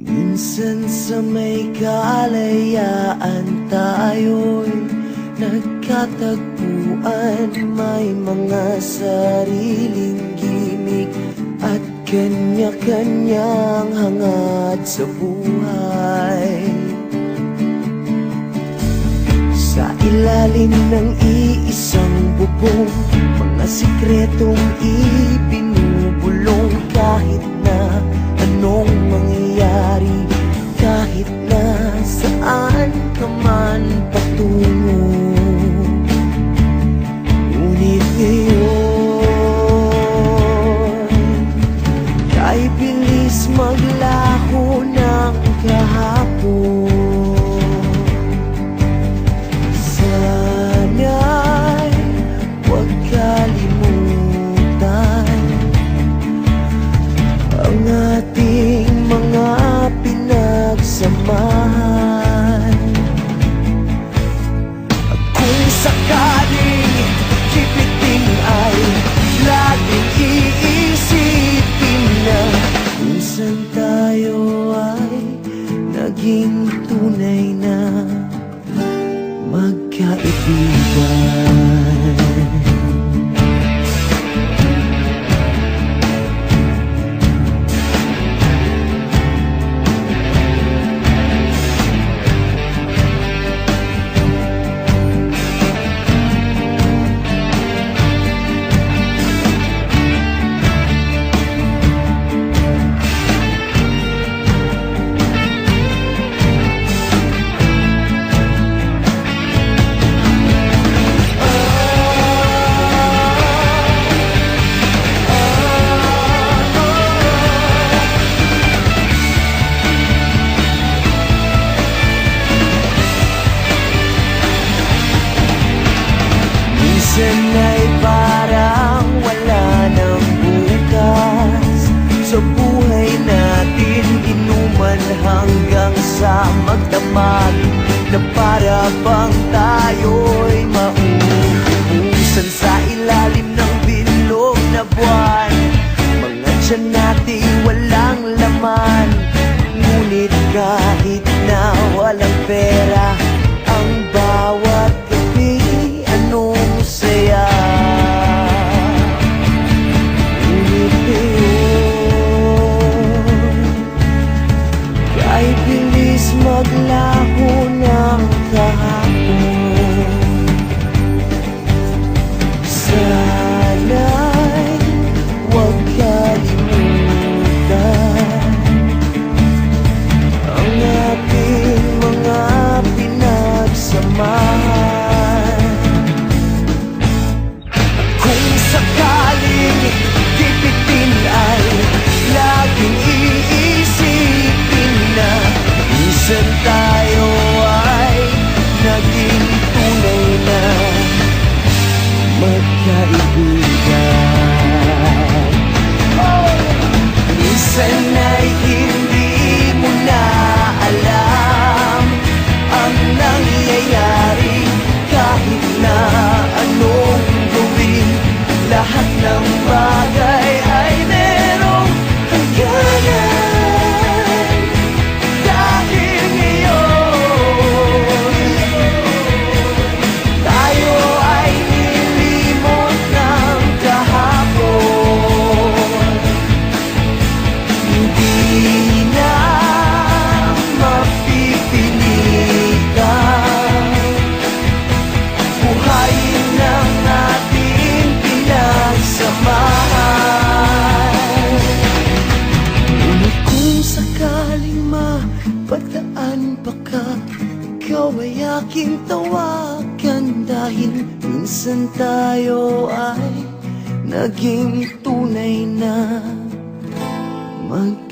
Minsan sa may kalayaan tayo'y nagkatagpuan. May mga sariling gimmick at kanya-kanyang hangad sa buhay. Sa ilalim ng iisang bubong Mga sikretong ibinubulong Kahit na saan ka man patungo Ngunit ngayon Kay bilis maglaho ng kahapon naging Minsan ay parang wala ng bukas. Sa buhay natin inuman hanggang sa magdamag Na para bang tayo'y mauubusan mapadaan pa ka Ikaw ay aking tawagan Dahil minsan tayo ay Naging tunay na Magkaibigan